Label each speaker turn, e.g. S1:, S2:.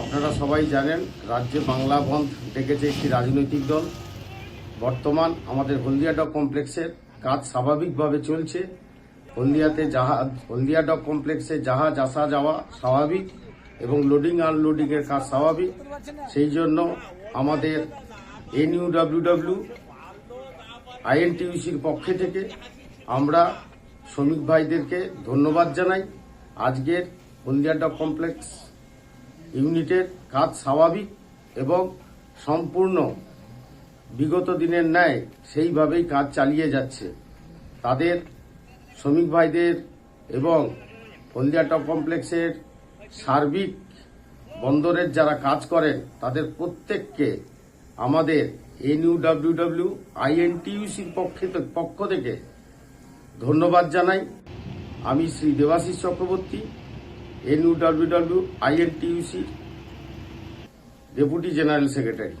S1: আপনারা সবাই জানেন, রাজ্যে বাংলা বন্ধ ডেকেছে একটি রাজনৈতিক দল। বর্তমান আমাদের হলদিয়া ডক কমপ্লেক্সের কাজ স্বাভাবিকভাবে চলছে। হলদিয়াতে জাহাজ, হলদিয়া ডক কমপ্লেক্সে জাহাজ আসা যাওয়া স্বাভাবিক এবং লোডিং আনলোডিং এর কাজ স্বাভাবিক। সেই জন্য আমাদের এন এনইউডব্লিউডব্লিউ, আইএনটিউসির পক্ষে থেকে আমরা শ্রমিক ভাইদেরকে ধন্যবাদ জানাই। আজকের হলদিয়া ডক কমপ্লেক্স ইউনিটের কাজ স্বাভাবিক এবং সম্পূর্ণ। বিগত দিনের ন্যায় সেইভাবেই কাজ চালিয়ে যাচ্ছে। তাদের শ্রমিক ভাইদের এবং হলদিয়া টপ কমপ্লেক্সের সার্বিক বন্দরের যারা কাজ করেন, তাদের প্রত্যেককে আমাদের এনইউডব্লিউডব্লিউ আইএনটিইউসির পক্ষে পক্ষ থেকে ধন্যবাদ জানাই। আমি Shri Debashis Chakraborty. NUWW INTUC deputy general secretary